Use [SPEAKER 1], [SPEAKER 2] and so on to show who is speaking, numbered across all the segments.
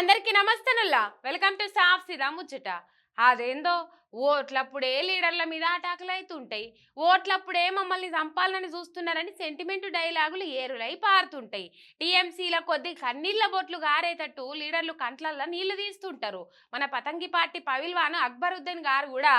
[SPEAKER 1] అందరికీ నమస్తేనుల్లా. Welcome to సాఫ్ సిరా ముచ్చట. అదేందో ఓట్లప్పుడే లీడర్ల మీద అటాకులు అవుతుంటాయి ఓట్లప్పుడే మమ్మల్ని చంపాలని చూస్తున్నారని సెంటిమెంట్ డైలాగులు ఏరులై పారుతుంటాయి. టీఎంసీల కొద్ది కన్నీళ్ళ బొట్లు గారేటట్టు లీడర్లు కంట్లల్లో నీళ్ళు తీస్తుంటారు. మన పతంగి పార్టీ పవిల్వాను అక్బరుద్దీన్ గారు కూడా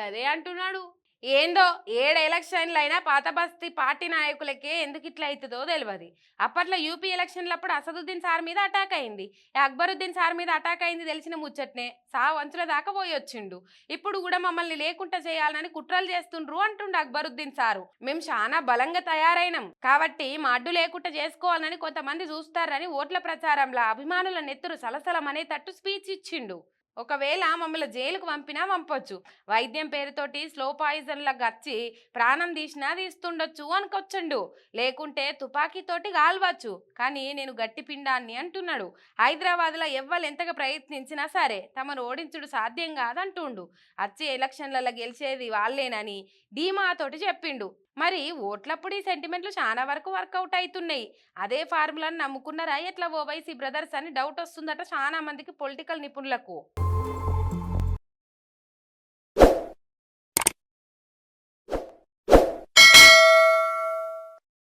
[SPEAKER 1] గదే అంటున్నాడు. ఏందో ఏడు ఎలక్షన్లు అయినా పాత బస్తీ పార్టీ నాయకులకే ఎందుకు ఇట్లా అవుతుందో తెలియదు అప్పట్లో యూపీ ఎలక్షన్లప్పుడు అసదుద్దీన్ సార్ మీద అటాక్ అయింది. అక్బరుద్దీన్ సార్ మీద అటాక్ అయింది తెలిసిన ముచ్చట్నే సా వంచుల దాకా పోయి వచ్చిండు. ఇప్పుడు కూడా మమ్మల్ని లేకుండా చేయాలని కుట్రలు చేస్తుండ్రు అంటుండు అక్బరుద్దీన్ సారు. మేము చాలా బలంగా తయారైనాం. కాబట్టి మా అడ్డు లేకుండా చేసుకోవాలని కొంతమంది చూస్తారని ఓట్ల ప్రచారంలో అభిమానుల నెత్తురు సలసలం అనేటట్టు స్పీచ్ ఇచ్చిండు. ఒకవేళ మమ్మల్ని జైలుకు పంపినా పంపొచ్చు. వైద్యం పేరుతోటి స్లో పాయిజన్లకు వచ్చి ప్రాణం తీసినా తీస్తుండొచ్చు అనుకొచ్చండు. లేకుంటే తుపాకీతోటి కాల్వచ్చు కానీ నేను గట్టి పిండాన్ని అంటున్నాడు. హైదరాబాద్లో ఎవ్వరు ఎంతగా ప్రయత్నించినా సరే తమను ఓడించుడు సాధ్యం కాదంటుండు. వచ్చే ఎలక్షన్లలో గెలిచేది వాళ్ళేనని ధీమాతోటి చెప్పిండు. మరి ఓట్లప్పుడు ఈ సెంటిమెంట్లు చాలా వరకు వర్కౌట్ అవుతున్నాయి అదే ఫార్ములాను నమ్ముకున్నారా? ఎట్లా ఓవైసీ బ్రదర్స్ అని డౌట్ వస్తుందట చాలా మందికి పొలిటికల్ నిపుణులకు.